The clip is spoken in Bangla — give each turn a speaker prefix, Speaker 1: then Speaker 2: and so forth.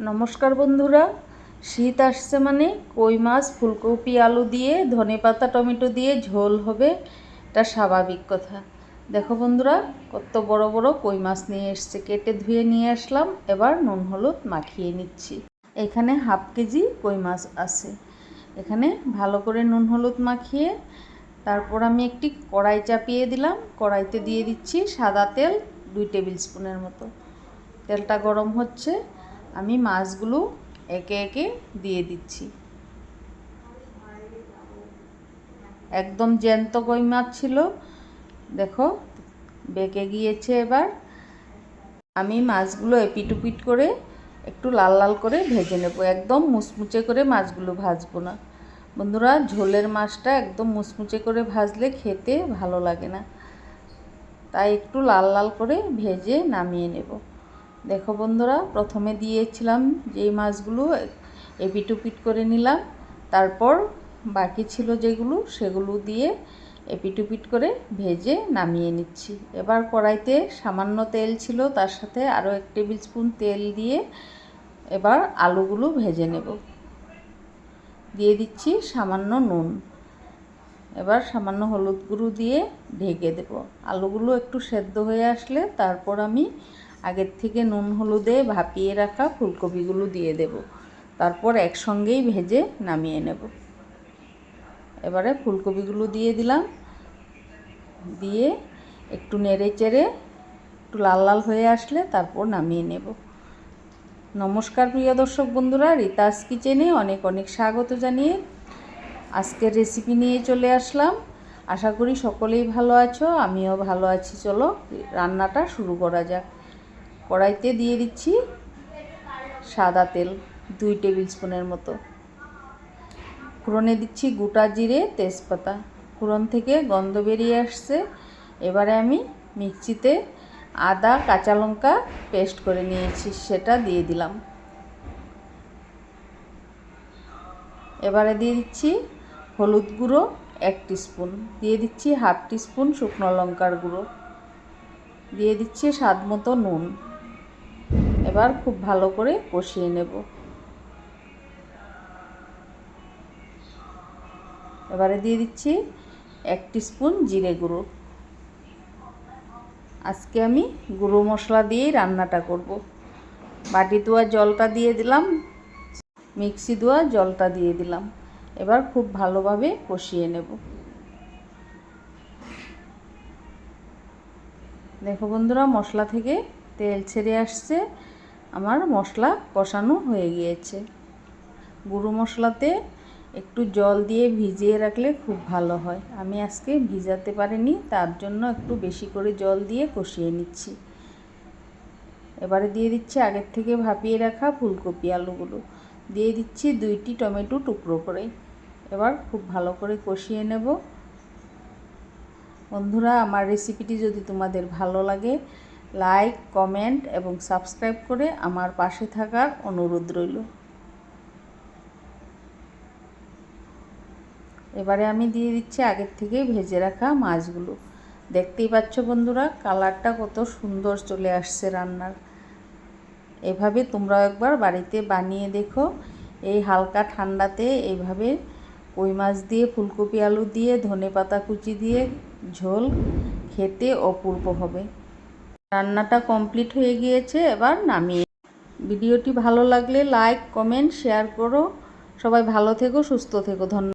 Speaker 1: নমস্কার বন্ধুরা, শীত আসছে মানে কই মাছ, ফুলকপি, আলু দিয়ে, ধনে পাতা, টমেটো দিয়ে ঝোল হবে, এটা স্বাভাবিক কথা। দেখো বন্ধুরা, কত বড় বড় কই মাছ নিয়ে এসছে, কেটে ধুয়ে নিয়ে আসলাম, এবার নুন হলুদ মাখিয়ে নিচ্ছি। এখানে হাফ কেজি কই মাছ আছে। এখানে ভালো করে নুন হলুদ মাখিয়ে, তারপর আমি একটি কড়াই চাপিয়ে দিলাম, কড়াইতে দিয়ে দিচ্ছি সাদা তেল দুই টেবিল স্পুনের মতো। তেলটা গরম হচ্ছে আমি মাছগুলো একে একে দিয়ে দিচ্ছি। একদম জ্যান্ত কই মাছ ছিল। দেখো, বেঁকে গিয়েছে এবার। আমি মাছগুলো এপিটুপিট করে একটু লাল লাল করে ভেজে নেব। একদম মুচমুচে করে মাছগুলো ভাজবো না। বন্ধুরা, ঝোলের মাছটা একদম মুচমুচে করে ভাজলে খেতে ভালো লাগে না। তাই একটু লাল লাল করে ভেজে নামিয়ে নেব। দেখো বন্ধুরা, প্রথমে দিয়েছিলাম যেই মাছগুলো, এপিটুপিট করে নিলাম। তারপর বাকি ছিল যেগুলো, সেগুলো দিয়ে এপিটুপিট করে ভেজে নামিয়ে নিচ্ছি। এবার কড়াইতে সামান্য তেল ছিল, তার সাথে আরও এক টেবিল স্পুন তেল দিয়ে এবার আলুগুলো ভেজে নেব। দিয়ে দিচ্ছি সামান্য নুন। এবার সামান্য হলুদ গুঁড়ো দিয়ে ঢেকে দেব। আলুগুলো একটু সেদ্ধ হয়ে আসলে তারপর আমি আগের থেকে নুন হলুদে ভাপিয়ে রাখা ফুলকপিগুলো দিয়ে দেব। তারপর একসঙ্গেই ভেজে নামিয়ে নেব। এবারে ফুলকপিগুলো দিয়ে দিলাম। দিয়ে একটু নেড়ে চেড়ে একটু লাল লাল হয়ে আসলে তারপর নামিয়ে নেব। নমস্কার প্রিয় দর্শক বন্ধুরা, রিতাস কিচেনে অনেক অনেক স্বাগত জানিয়ে আজকের রেসিপি নিয়ে চলে আসলাম। আশা করি সকলেই ভালো আছো, আমিও ভালো আছি। চলো রান্নাটা শুরু করা যাক। কড়াইতে দিয়ে দিচ্ছি সাদা তেল, দুই টেবিল স্পুনের মতো। ফোড়নে দিচ্ছি গোটা জিরে, তেজপাতা। ফোড়ন থেকে গন্ধ বেরিয়ে আসছে। এবারে আমি মিক্সিতে আদা, কাঁচা লঙ্কা পেস্ট করে নিয়েছি, সেটা দিয়ে দিলাম। এবারে দিয়ে দিচ্ছি হলুদ গুঁড়ো এক স্পুন দিয়ে দিচ্ছি হাফ স্পুন শুকনো লঙ্কার গুঁড়ো। দিয়ে দিচ্ছি স্বাদ মতো নুন। এবার খুব ভালো করে কষিয়ে নেব। এবারে দিয়ে দিচ্ছি এক স্পুন জিরে গুঁড়ো। আজকে আমি গুঁড়ো মশলা দিয়েই রান্নাটা করব। বাটি ধোয়া জলটা দিয়ে দিলাম, মিক্সি ধোয়া জলটা দিয়ে দিলাম। এবার খুব ভালোভাবে কষিয়ে নেব। দেখো বন্ধুরা, মশলা থেকে তেল ছেড়ে আসছে। আমার মশলা কষানো হয়ে গিয়েছে। গুঁড়ো মশলাতে একটু জল দিয়ে ভিজিয়ে রাখলে খুব ভালো হয়। আমি আজকে ভিজাতে পারিনি, তার জন্য একটু বেশি করে জল দিয়ে কষিয়ে নিচ্ছি। এবারে দিয়ে দিচ্ছি আগের থেকে ভাপিয়ে রাখা ফুলকপি আলুগুলো। দিয়ে দিচ্ছি দুইটি টমেটো টুকরো করে। এবার খুব ভালো করে কষিয়ে নেব। বন্ধুরা, আমার রেসিপিটি যদি তোমাদের ভালো লাগে লাইক, কমেন্ট এবং সাবস্ক্রাইব করে আমার পাশে থাকার অনুরোধ রইল। এবারে আমি দিয়ে দিচ্ছি আগের থেকেই ভেজে রাখা মাছগুলো। দেখতেই পাচ্ছ বন্ধুরা, কালারটা কত সুন্দর চলে আসছে রান্নার। এভাবে তোমরাও একবার বাড়িতে বানিয়ে দেখো। এই হালকা ঠান্ডাতে এইভাবে কই মাছ দিয়ে, ফুলকপি আলু দিয়ে ধনে পাতা কুচি দিয়ে ঝোল খেতে অপূর্ব হবে। রান্নাটা কমপ্লিট হয়ে গিয়েছে, এবার নামিয়ে ভিডিওটি ভালো লাগলে লাইক, কমেন্ট, শেয়ার করো। সবাই ভালো থেকো, সুস্থ থেকো। ধন্যবাদ।